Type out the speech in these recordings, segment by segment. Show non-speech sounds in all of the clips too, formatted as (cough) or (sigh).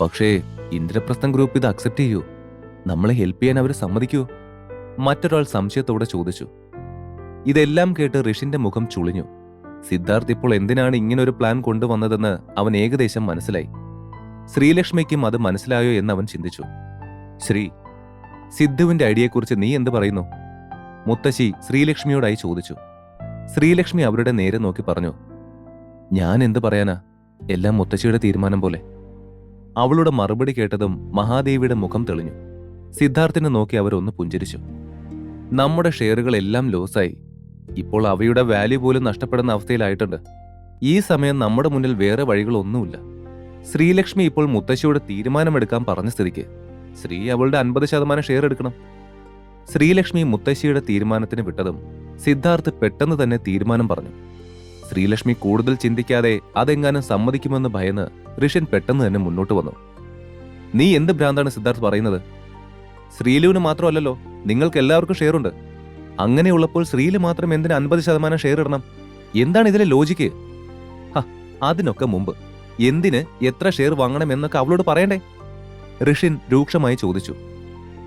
പക്ഷേ ഇന്ദ്രപ്രസ്ഥം ഗ്രൂപ്പ് ഇത് അക്സെപ്റ്റ് ചെയ്യൂ. നമ്മളെ ഹെൽപ്പ് ചെയ്യാൻ അവർ സമ്മതിക്കൂ. മറ്റൊരാൾ സംശയത്തോടെ ചോദിച്ചു. ഇതെല്ലാം കേട്ട് ഋഷിന്റെ മുഖം ചുളിഞ്ഞു. സിദ്ധാർത്ഥ് ഇപ്പോൾ എന്തിനാണ് ഒരു പ്ലാൻ കൊണ്ടുവന്നതെന്ന് അവൻ ഏകദേശം മനസ്സിലായി. ശ്രീലക്ഷ്മിക്കും അത് മനസ്സിലായോ എന്ന് അവൻ ചിന്തിച്ചു. ശ്രീ സിദ്ധുവിന്റെ ഐഡിയയെക്കുറിച്ച് നീ എന്ത് പറയുന്നു? മുത്തശ്ശി ശ്രീലക്ഷ്മിയോടായി ചോദിച്ചു. ശ്രീലക്ഷ്മി അവരുടെ നേരെ നോക്കി പറഞ്ഞു. ഞാൻ എന്ത് പറയാനാ? എല്ലാം മുത്തശ്ശിയുടെ തീരുമാനം പോലെ. അവളുടെ മറുപടി കേട്ടതും മഹാദേവിയുടെ മുഖം തെളിഞ്ഞു. സിദ്ധാർത്ഥിനെ നോക്കി അവരൊന്ന് പുഞ്ചിരിച്ചു. നമ്മുടെ ഷെയറുകളെല്ലാം ലോസായി. ഇപ്പോൾ അവയുടെ വാല്യൂ പോലും നഷ്ടപ്പെടുന്ന അവസ്ഥയിലായിട്ടുണ്ട്. ഈ സമയം നമ്മുടെ മുന്നിൽ വേറെ വഴികളൊന്നുമില്ല. ശ്രീലക്ഷ്മി ഇപ്പോൾ മുത്തശ്ശിയോട് തീരുമാനമെടുക്കാൻ പറഞ്ഞ സ്ഥിതിക്ക്. ശ്രീ അവളുടെ അൻപത് ശതമാനം ഷെയർ എടുക്കണം. ശ്രീലക്ഷ്മി മുത്തശ്ശിയുടെ തീരുമാനത്തിന് വിട്ടതും സിദ്ധാർത്ഥ് പെട്ടെന്ന് തന്നെ തീരുമാനം പറഞ്ഞു. ശ്രീലക്ഷ്മി കൂടുതൽ ചിന്തിക്കാതെ അതെങ്ങാനും സമ്മതിക്കുമെന്ന് ഭയന്ന് ഋഷൻ പെട്ടെന്ന് തന്നെ മുന്നോട്ട് വന്നു. നീ എന്ത് ഭ്രാന്താണ് സിദ്ധാർത്ഥ് പറയുന്നത്? ശ്രീലുവിന് മാത്രമല്ലല്ലോ നിങ്ങൾക്ക് എല്ലാവർക്കും ഷെയർ ഉണ്ട് അങ്ങനെയുള്ളപ്പോൾ ശ്രീലു മാത്രം എന്തിന് അൻപത് ശതമാനം ഷെയർ ഇടണം? എന്താണ് ഇതിലെ ലോജിക്ക്? ഹ, അതിനൊക്കെ മുമ്പ്. എന്തിന് എത്ര ഷെയർ വാങ്ങണം എന്നൊക്കെ അവളോട് പറയണ്ടേ? ഋഷിൻ രൂക്ഷമായി ചോദിച്ചു.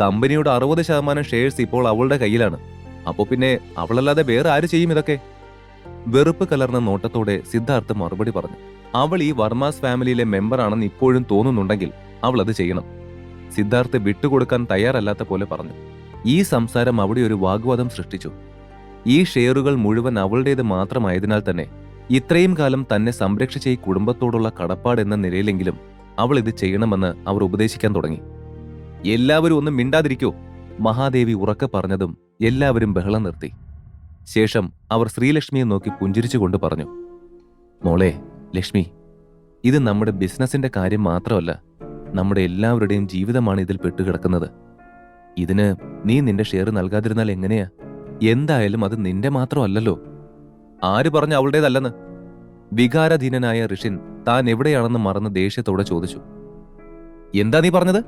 കമ്പനിയുടെ അറുപത് ശതമാനം ഷെയർസ് ഇപ്പോൾ അവളുടെ കയ്യിലാണ്. അപ്പോൾ പിന്നെ അവളല്ലാതെ വേറെ ആര് ചെയ്യും ഇതൊക്കെ? വെറുപ്പ് കലർന്ന നോട്ടത്തോടെ സിദ്ധാർത്ഥ് മറുപടി പറഞ്ഞു. അവൾ ഈ വർമാസ് ഫാമിലിയിലെ മെമ്പറാണെന്ന് ഇപ്പോഴും തോന്നുന്നുണ്ടെങ്കിൽ അവൾ അത് ചെയ്യണം. സിദ്ധാർത്ഥ് വിട്ടുകൊടുക്കാൻ തയ്യാറല്ലാത്ത പോലെ പറഞ്ഞു. ഈ സംസാരം അവിടെ ഒരു വാഗ്വാദം സൃഷ്ടിച്ചു. ഈ ഷെയറുകൾ മുഴുവൻ അവളുടേത് മാത്രമായതിനാൽ തന്നെ ഇത്രയും കാലം തന്നെ സംരക്ഷിച്ച ഈ കുടുംബത്തോടുള്ള കടപ്പാട് എന്ന നിലയിലെങ്കിലും അവൾ ഇത് ചെയ്യണമെന്ന് അവർ ഉപദേശിക്കാൻ തുടങ്ങി. എല്ലാവരും ഒന്നും മിണ്ടാതിരിക്കോ മഹാദേവി ഉറക്കെ പറഞ്ഞതും എല്ലാവരും ബഹളം നിർത്തി. ശേഷം അവർ ശ്രീലക്ഷ്മിയെ നോക്കി പുഞ്ചിരിച്ചുകൊണ്ട് പറഞ്ഞു മോളെ ലക്ഷ്മി ഇത് നമ്മുടെ ബിസിനസിന്റെ കാര്യം മാത്രമല്ല നമ്മുടെ എല്ലാവരുടെയും ജീവിതമാണ് ഇതിൽ പെട്ടുകിടക്കുന്നത്. ഇതിന് നീ നിന്റെ ഷെയർ നൽകാതിരുന്നാൽ എങ്ങനെയാ? എന്തായാലും അത് നിന്റെ മാത്രമല്ലല്ലോ. ആര് പറഞ്ഞു അവളുടേതല്ലെന്ന്? വികാരധീനനായ ഋഷിൻ താൻ എവിടെയാണെന്ന് മറന്ന് ദേഷ്യത്തോടെ ചോദിച്ചു. എന്താ നീ പറഞ്ഞത്?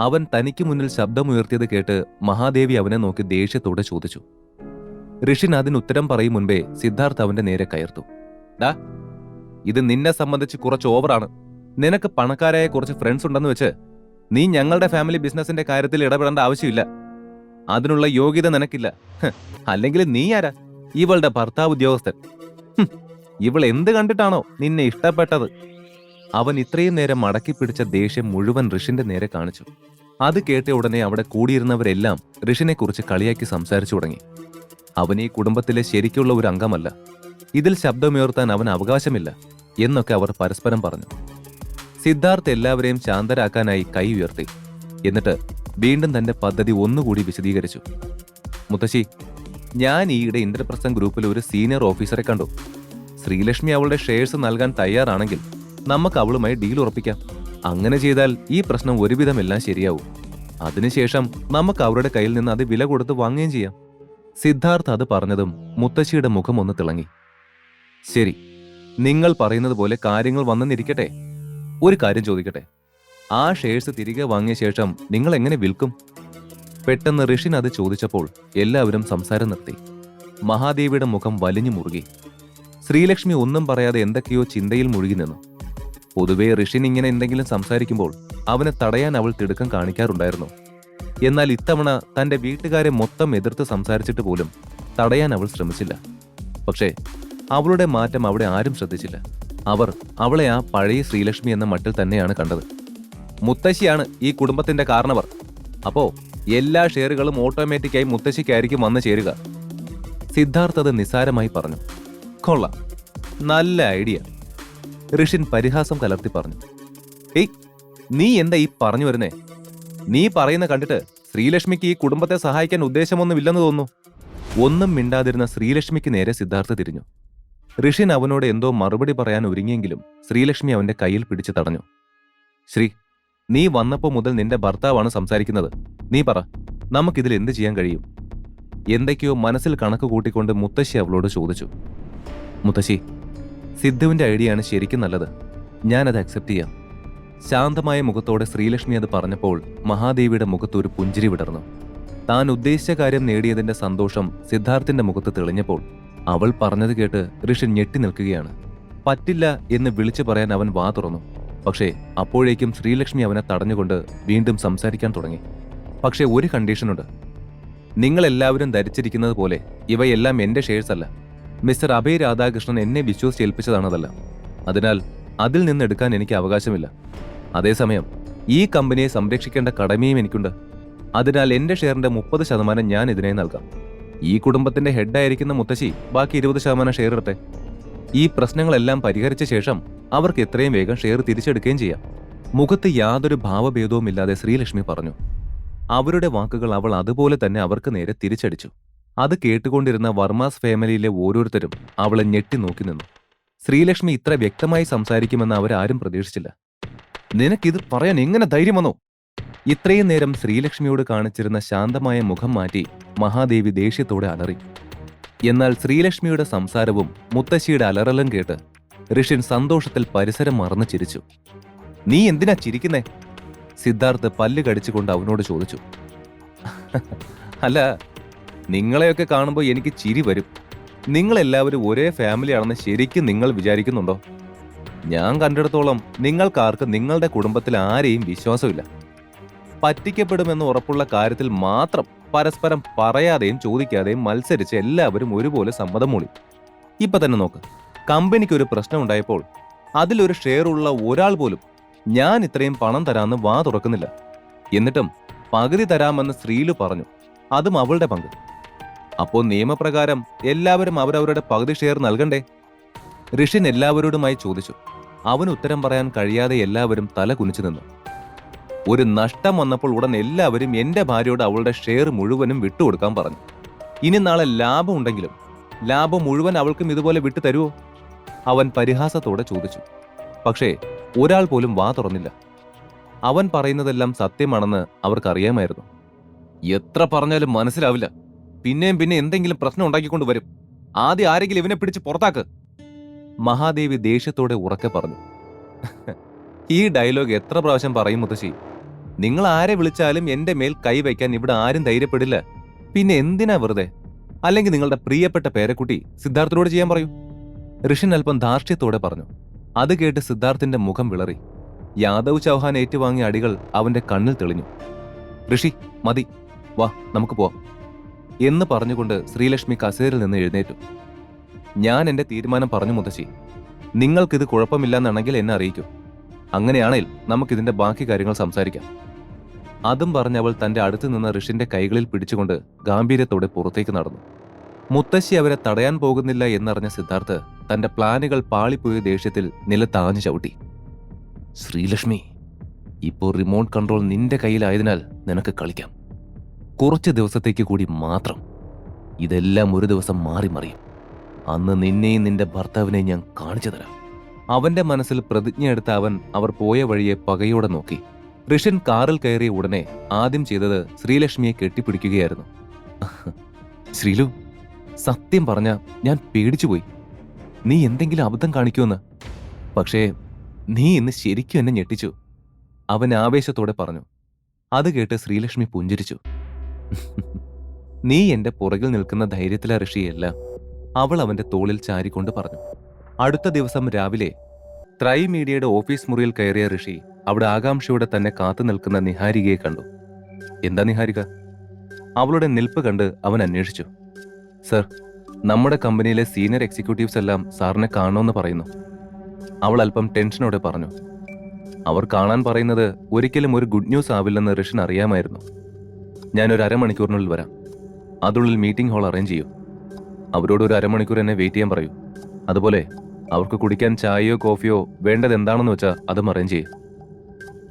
അവൻ തനിക്ക് മുന്നിൽ ശബ്ദമുയർത്തിയത് കേട്ട് മഹാദേവി അവനെ നോക്കി ദേഷ്യത്തോടെ ചോദിച്ചു. ഋഷിൻ അതിന് ഉത്തരം പറയും മുൻപേ സിദ്ധാർത്ഥ് അവന്റെ നേരെ കയർത്തു. ഡാ ഇത് നിന്നെ സംബന്ധിച്ച് കുറച്ച് ഓവറാണ്. നിനക്ക് പണക്കാരായ കുറച്ച് ഫ്രണ്ട്സ് ഉണ്ടെന്ന് വെച്ച് നീ ഞങ്ങളുടെ ഫാമിലി ബിസിനസിന്റെ കാര്യത്തിൽ ഇടപെടേണ്ട ആവശ്യമില്ല. അതിനുള്ള യോഗ്യത നിനക്കില്ല. അല്ലെങ്കിൽ നീ ആരാ? ഇവളുടെ ഭർത്താവ് ഉദ്യോഗസ്ഥൻ. ഇവൾ എന്ത് കണ്ടിട്ടാണോ നിന്നെ ഇഷ്ടപ്പെട്ടത്? അവൻ ഇത്രയും നേരം മടക്കി പിടിച്ച ദേഷ്യം മുഴുവൻ ഋഷിന്റെ നേരെ കാണിച്ചു. അത് കേട്ട ഉടനെ അവിടെ കൂടിയിരുന്നവരെല്ലാം ഋഷിനെ കുറിച്ച് കളിയാക്കി സംസാരിച്ചു തുടങ്ങി. അവൻ ഈ കുടുംബത്തിലെ ശരിക്കുള്ള ഒരു അംഗമല്ല. ഇതിൽ ശബ്ദമുയർത്താൻ അവൻ അവകാശമില്ല. എന്നൊക്കെ അവർ പരസ്പരം പറഞ്ഞു. സിദ്ധാർത്ഥ് എല്ലാവരെയും ശാന്തരാക്കാനായി കൈ ഉയർത്തി. എന്നിട്ട് വീണ്ടും തന്റെ പദ്ധതി ഒന്നുകൂടി വിശദീകരിച്ചു. മുത്തശ്ശി ഞാൻ ഈയിടെ ഇന്ദ്രപ്രസ്ഥം ഗ്രൂപ്പിൽ ഒരു സീനിയർ ഓഫീസറെ കണ്ടു. ശ്രീലക്ഷ്മി അവളുടെ ഷെയർസ് നൽകാൻ തയ്യാറാണെങ്കിൽ നമുക്ക് അവളുമായി ഡീൽ ഉറപ്പിക്കാം. അങ്ങനെ ചെയ്താൽ ഈ പ്രശ്നം ഒരുവിധമെല്ലാം ശരിയാവും. അതിനുശേഷം നമുക്ക് അവരുടെ കയ്യിൽ നിന്ന് അത് വില കൊടുത്ത് വാങ്ങുകയും ചെയ്യാം. സിദ്ധാർത്ഥ് അത് പറഞ്ഞതും മുത്തശ്ശിയുടെ മുഖം ഒന്ന് തിളങ്ങി. ശരി നിങ്ങൾ പറയുന്നത് പോലെ കാര്യങ്ങൾ വന്നെന്നിരിക്കട്ടെ. ഒരു കാര്യം ചോദിക്കട്ടെ. ആ ഷെയർസ് തിരികെ വാങ്ങിയ ശേഷം നിങ്ങൾ എങ്ങനെ വിൽക്കും? പെട്ടെന്ന് ഋഷിൻ അത് ചോദിച്ചപ്പോൾ എല്ലാവരും സംസാരം നിർത്തി. മഹാദേവിയുടെ മുഖം വലിഞ്ഞു മുറുകി. ശ്രീലക്ഷ്മി ഒന്നും പറയാതെ എന്തൊക്കെയോ ചിന്തയിൽ മുഴുകി നിന്നു. പൊതുവേ ഋഷിൻ ഇങ്ങനെ എന്തെങ്കിലും സംസാരിക്കുമ്പോൾ അവനെ തടയാൻ അവൾ തിടുക്കം കാണിക്കാറുണ്ടായിരുന്നു. എന്നാൽ ഇത്തവണ തന്റെ വീട്ടുകാരെ മൊത്തം എതിർത്ത് സംസാരിച്ചിട്ട് പോലും തടയാൻ അവൾ ശ്രമിച്ചില്ല. പക്ഷേ അവളുടെ മാറ്റം അവിടെ ആരും ശ്രദ്ധിച്ചില്ല. അവർ അവളെ ആ പഴയ ശ്രീലക്ഷ്മി എന്ന മട്ടിൽ തന്നെയാണ് കണ്ടത്. മുത്തശ്ശിയാണ് ഈ കുടുംബത്തിന്റെ കാരണവർ. അപ്പോ എല്ലാ ഷെയറുകളും ഓട്ടോമാറ്റിക്കായി മുത്തശ്ശിക്കായിരിക്കും വന്നു ചേരുക. സിദ്ധാർത്ഥ് അത് നിസാരമായി പറഞ്ഞു. കൊള്ളാം. നല്ല ഐഡിയ. ഋഷിൻ പരിഹാസം കലർത്തി പറഞ്ഞു. ഏയ് നീ എന്താ ഈ പറഞ്ഞു വരുന്നേ? നീ പറയുന്ന കണ്ടിട്ട് ശ്രീലക്ഷ്മിക്ക് ഈ കുടുംബത്തെ സഹായിക്കാൻ ഉദ്ദേശമൊന്നുമില്ലെന്ന് തോന്നുന്നു. ഒന്നും മിണ്ടാതിരുന്ന ശ്രീലക്ഷ്മിക്ക് നേരെ സിദ്ധാർത്ഥ തിരിഞ്ഞു. ഋഷിൻ അവനോട് എന്തോ മറുപടി പറയാൻ ഒരുങ്ങിയെങ്കിലും ശ്രീലക്ഷ്മി അവന്റെ കയ്യിൽ പിടിച്ചു തടഞ്ഞു. ശ്രീ നീ വന്നപ്പോ മുതൽ നിന്റെ ഭർത്താവാണ് സംസാരിക്കുന്നത്. നീ പറ നമുക്കിതിൽ എന്ത് ചെയ്യാൻ കഴിയും? എന്തൊക്കെയോ മനസ്സിൽ കണക്ക് കൂട്ടിക്കൊണ്ട് മുത്തശ്ശി അവളോട് ചോദിച്ചു. മുത്തശ്ശി സിദ്ധുവിന്റെ ഐഡിയയാണ് ശരിക്കും നല്ലത്. ഞാനത് അക്സെപ്റ്റ് ചെയ്യാം. ശാന്തമായ മുഖത്തോടെ ശ്രീലക്ഷ്മി അത് പറഞ്ഞപ്പോൾ മഹാദേവിയുടെ മുഖത്ത് ഒരു പുഞ്ചിരി വിടർന്നു. താൻ ഉദ്ദേശിച്ച കാര്യം നേടിയതിന്റെ സന്തോഷം സിദ്ധാർത്ഥിന്റെ മുഖത്ത് തെളിഞ്ഞപ്പോൾ അവൾ പറഞ്ഞത് കേട്ട് ഋഷി ഞെട്ടി നിൽക്കുകയാണ്. പറ്റില്ല എന്ന് വിളിച്ചു പറയാൻ അവൻ വാ തുറന്നു. പക്ഷേ അപ്പോഴേക്കും ശ്രീലക്ഷ്മി അവനെ തടഞ്ഞുകൊണ്ട് വീണ്ടും സംസാരിക്കാൻ തുടങ്ങി. പക്ഷേ ഒരു കണ്ടീഷനുണ്ട്. നിങ്ങളെല്ലാവരും ധരിച്ചിരിക്കുന്നത് പോലെ ഇവയെല്ലാം എന്റെ ഷെയർസ് അല്ല. മിസ്റ്റർ അഭയ് രാധാകൃഷ്ണൻ എന്നെ വിശ്വസിച്ച് ഏൽപ്പിച്ചതാണതല്ല അതിനാൽ അതിൽ നിന്ന് എടുക്കാൻ എനിക്ക് അവകാശമില്ല. അതേസമയം ഈ കമ്പനിയെ സംരക്ഷിക്കേണ്ട കടമയും എനിക്കുണ്ട്. അതിനാൽ എന്റെ ഷെയറിന്റെ മുപ്പത് ശതമാനം ഞാൻ ഇതിനായി നൽകാം. ഈ കുടുംബത്തിന്റെ ഹെഡായിരിക്കുന്ന മുത്തശ്ശി ബാക്കി ഇരുപത് ശതമാനം ഷെയർ ഇടട്ടെ ഈ പ്രശ്നങ്ങളെല്ലാം പരിഹരിച്ച ശേഷം അവർക്ക് എത്രയും വേഗം ഷെയർ തിരിച്ചെടുക്കുകയും ചെയ്യാം. മുഖത്ത് യാതൊരു ഭാവഭേദവുമില്ലാതെ ശ്രീലക്ഷ്മി പറഞ്ഞു. അവരുടെ വാക്കുകൾ അവൾ അതുപോലെ തന്നെ അവർക്ക് നേരെ തിരിച്ചടിച്ചു. അത് കേട്ടുകൊണ്ടിരുന്ന വർമാസ് ഫാമിലിയിലെ ഓരോരുത്തരും അവളെ ഞെട്ടി നോക്കി നിന്നു. ശ്രീലക്ഷ്മി ഇത്ര വ്യക്തമായി സംസാരിക്കുമെന്ന് അവരാരും പ്രതീക്ഷിച്ചില്ല. നിനക്കിത് പറയാൻ എങ്ങനെ ധൈര്യം വന്നു? ഇത്രയും നേരം ശ്രീലക്ഷ്മിയോട് കാണിച്ചിരുന്ന ശാന്തമായ മുഖം മാറ്റി മഹാദേവി ദേഷ്യത്തോടെ അലറി. എന്നാൽ ശ്രീലക്ഷ്മിയുടെ സംസാരവും മുത്തശ്ശിയുടെ അലറലും കേട്ട് ഋഷിൻ സന്തോഷത്തിൽ പരിസരം മറന്നു ചിരിച്ചു. നീ എന്തിനാ ചിരിക്കുന്നേ? സിദ്ധാർത്ഥ് പല്ല് കടിച്ചുകൊണ്ട് അവനോട് ചോദിച്ചു. അല്ല നിങ്ങളെയൊക്കെ കാണുമ്പോൾ എനിക്ക് ചിരി വരും. നിങ്ങളെല്ലാവരും ഒരേ ഫാമിലിയാണെന്ന് ശരിക്കും നിങ്ങൾ വിചാരിക്കുന്നുണ്ടോ? ഞാൻ കണ്ടിടത്തോളം നിങ്ങൾക്കാർക്ക് നിങ്ങളുടെ കുടുംബത്തിൽ ആരെയും വിശ്വാസമില്ല. പറ്റിക്കപ്പെടുമെന്ന് ഉറപ്പുള്ള കാര്യത്തിൽ മാത്രം പരസ്പരം പറയാതെയും ചോദിക്കാതെയും മത്സരിച്ച് എല്ലാവരും ഒരുപോലെ സമ്മതം മൂളി. ഇപ്പൊ തന്നെ നോക്ക്. കമ്പനിക്ക് ഒരു പ്രശ്നം ഉണ്ടായപ്പോൾ അതിലൊരു ഷെയർ ഉള്ള ഒരാൾ പോലും ഞാൻ ഇത്രയും പണം തരാമെന്ന് വാ തുറക്കുന്നില്ല. എന്നിട്ടും പകുതി തരാമെന്ന് ശ്രീലു പറഞ്ഞു. അതും അവളുടെ പങ്ക്. അപ്പോൾ നിയമപ്രകാരം എല്ലാവരും അവരവരുടെ പകുതി ഷെയർ നൽകണ്ടേ? ഋഷിൻ എല്ലാവരോടുമായി ചോദിച്ചു. അവന് ഉത്തരം പറയാൻ കഴിയാതെ എല്ലാവരും തല കുനിച്ചു നിന്നു. ഒരു നഷ്ടം വന്നപ്പോൾ ഉടൻ എല്ലാവരും എന്റെ ഭാര്യയോട് അവളുടെ ഷെയർ മുഴുവനും വിട്ടുകൊടുക്കാൻ പറഞ്ഞു. ഇനി നാളെ ലാഭം ഉണ്ടെങ്കിലും ലാഭം മുഴുവൻ അവൾക്കും ഇതുപോലെ വിട്ടു തരുമോ അവൻ പരിഹാസത്തോടെ ചോദിച്ചു. പക്ഷേ ഒരാൾ പോലും വാ തുറന്നില്ല. അവൻ പറയുന്നതെല്ലാം സത്യമാണെന്ന് അവർക്കറിയാമായിരുന്നു. എത്ര പറഞ്ഞാലും മനസ്സിലാവില്ല. പിന്നെയും പിന്നെ എന്തെങ്കിലും പ്രശ്നം ഉണ്ടാക്കിക്കൊണ്ട് വരും. ആദ്യം ആരെങ്കിലും ഇവനെ പിടിച്ച് പുറത്താക്ക്. മഹാദേവി ദേഷ്യത്തോടെ ഉറക്കെ പറഞ്ഞു. (laughs) ഈ ഡയലോഗ് എത്ര പ്രാവശ്യം പറയും മുത്തശ്ശി? നിങ്ങൾ ആരെ വിളിച്ചാലും എന്റെ മേൽ കൈവയ്ക്കാൻ ഇവിടെ ആരും ധൈര്യപ്പെടില്ല. പിന്നെ എന്തിനാ വെറുതെ? അല്ലെങ്കിൽ നിങ്ങളുടെ പ്രിയപ്പെട്ട പേരക്കുട്ടി സിദ്ധാർത്ഥനോട് ചെയ്യാൻ പറയൂ. ഋഷിൻ അല്പം ധാർഷ്ട്യത്തോടെ പറഞ്ഞു. അത് കേട്ട് സിദ്ധാർത്ഥിന്റെ മുഖം വിളറി. യാദവ് ചൗഹാൻ ഏറ്റുവാങ്ങിയ അടികൾ അവന്റെ കണ്ണിൽ തെളിഞ്ഞു. ഋഷി മതി. വാ നമുക്ക് പോവാം. എന്ന് പറഞ്ഞുകൊണ്ട് ശ്രീലക്ഷ്മി കസേരിൽ നിന്ന് എഴുന്നേറ്റു. ഞാൻ എന്റെ തീരുമാനം പറഞ്ഞു മുതച്ചി നിങ്ങൾക്കിത് കുഴപ്പമില്ലെന്നാണെങ്കിൽ എന്നെ അറിയിക്കൂ. അങ്ങനെയാണെങ്കിൽ നമുക്കിതിന്റെ ബാക്കി കാര്യങ്ങൾ സംസാരിക്കാം. അതും പറഞ്ഞ് അവൾ തന്റെ അടുത്ത് നിന്ന് ഋഷിന്റെ കൈകളിൽ പിടിച്ചുകൊണ്ട് ഗാംഭീര്യത്തോടെ പുറത്തേക്ക് നടന്നു. മുത്തശ്ശി അവരെ തടയാൻ പോകുന്നില്ല എന്നറിഞ്ഞ സിദ്ധാർത്ഥ് തന്റെ പ്ലാനുകൾ പാളിപ്പോയ ദേഷ്യത്തിൽ നിലത്താഞ്ഞു ചവിട്ടി. ശ്രീലക്ഷ്മി ഇപ്പോൾ റിമോട്ട് കൺട്രോൾ നിന്റെ കയ്യിലായതിനാൽ നിനക്ക് കളിക്കാം. കുറച്ച് ദിവസത്തേക്ക് കൂടി മാത്രം. ഇതെല്ലാം ഒരു ദിവസം മാറി മറിയും. അന്ന് നിന്നെയും നിന്റെ ഭർത്താവിനെയും ഞാൻ കാണിച്ചു തരാം. അവന്റെ മനസ്സിൽ പ്രതിജ്ഞയെടുത്ത അവൻ അവർ പോയ വഴിയെ പകയോടെ നോക്കി. ഋഷൻ കാറിൽ കയറിയ ഉടനെ ആദ്യം ചെയ്തത് ശ്രീലക്ഷ്മിയെ കെട്ടിപ്പിടിക്കുകയായിരുന്നു. ശ്രീലു സത്യം പറഞ്ഞ ഞാൻ പേടിച്ചുപോയി. നീ എന്തെങ്കിലും അബദ്ധം കാണിക്കുമെന്ന്. പക്ഷേ നീ ഇന്ന് ശരിക്കും എന്നെ ഞെട്ടിച്ചു. അവൻ ആവേശത്തോടെ പറഞ്ഞു. അത് കേട്ട് ശ്രീലക്ഷ്മി പുഞ്ചിരിച്ചു. നീ എന്റെ പുറകിൽ നിൽക്കുന്ന ധൈര്യത്തിലെ ഋഷിയല്ല അവൾ അവന്റെ തോളിൽ ചാരിക്കൊണ്ട് പറഞ്ഞു. അടുത്ത ദിവസം രാവിലെ ത്രൈ മീഡിയയുടെ ഓഫീസ് മുറിയിൽ കയറിയ ഋഷി അവിടെ ആകാംക്ഷയോടെ തന്നെ കാത്തു നിൽക്കുന്ന നിഹാരികയെ കണ്ടു. എന്താ നിഹാരിക? അവളുടെ നിൽപ്പ് കണ്ട് അവൻ അന്വേഷിച്ചു. സർ നമ്മുടെ കമ്പനിയിലെ സീനിയർ എക്സിക്യൂട്ടീവ്സ് എല്ലാം സാറിനെ കാണണമെന്ന് പറയുന്നു. അവൾ അല്പം ടെൻഷനോടെ പറഞ്ഞു. അവർ കാണാൻ പറയുന്നത് ഒരിക്കലും ഒരു ഗുഡ് ന്യൂസ് ആവില്ലെന്ന് ഋഷൻ അറിയാമായിരുന്നു. ഞാനൊരു അരമണിക്കൂറിനുള്ളിൽ വരാം. അതുള്ളിൽ മീറ്റിംഗ് ഹാൾ അറേഞ്ച് ചെയ്യൂ. അവരോട് ഒരു അരമണിക്കൂർ എന്നെ വെയിറ്റ് ചെയ്യാൻ പറയൂ. അതുപോലെ അവർക്ക് കുടിക്കാൻ ചായയോ കോഫിയോ വേണ്ടത് എന്താണെന്ന് വെച്ചാൽ അതും അറേഞ്ച് ചെയ്യും.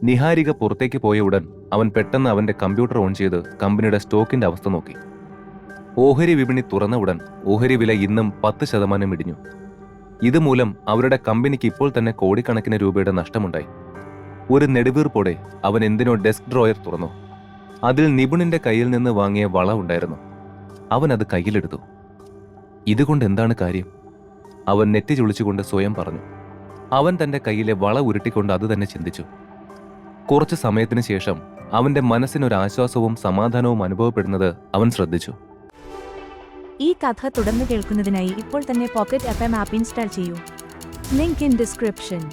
നിഹാരിക പുറത്തേക്ക് പോയ ഉടൻ അവൻ പെട്ടെന്ന് അവന്റെ കമ്പ്യൂട്ടർ ഓൺ ചെയ്ത് കമ്പനിയുടെ സ്റ്റോക്കിന്റെ അവസ്ഥ നോക്കി. ഓഹരി വിപണി തുറന്ന ഉടൻ ഓഹരി വില ഇന്നും പത്ത് ശതമാനം ഇടിഞ്ഞു. ഇതുമൂലം അവരുടെ കമ്പനിക്ക് ഇപ്പോൾ തന്നെ കോടിക്കണക്കിന് രൂപയുടെ നഷ്ടമുണ്ടായി. ഒരു നെടുവീർപ്പോടെ അവൻ എന്തിനോ ഡെസ്ക് ഡ്രോയർ തുറന്നു. അതിൽ നിപുണിന്റെ കയ്യിൽ നിന്ന് വാങ്ങിയ വള ഉണ്ടായിരുന്നു. അവൻ അത് കയ്യിലെടുത്തു. ഇതുകൊണ്ട് എന്താണ് കാര്യം? അവൻ നെറ്റി ചുളിച്ചുകൊണ്ട് സ്വയം പറഞ്ഞു അവൻ തന്റെ കയ്യിലെ വള ഉരുട്ടിക്കൊണ്ട് അത് തന്നെ ചിന്തിച്ചു. കുറച്ച് സമയത്തിന് ശേഷം അവന്റെ മനസ്സിനൊരു ആശ്വാസവും സമാധാനവും അനുഭവപ്പെടുന്നത് അവൻ ശ്രദ്ധിച്ചു. ഈ കഥ തുടർന്ന് കേൾക്കുന്നതിനായി ഇപ്പോൾ തന്നെ പോക്കറ്റ് എം ആപ്പ് ഇൻസ്റ്റാൾ ചെയ്യൂ. Link in description.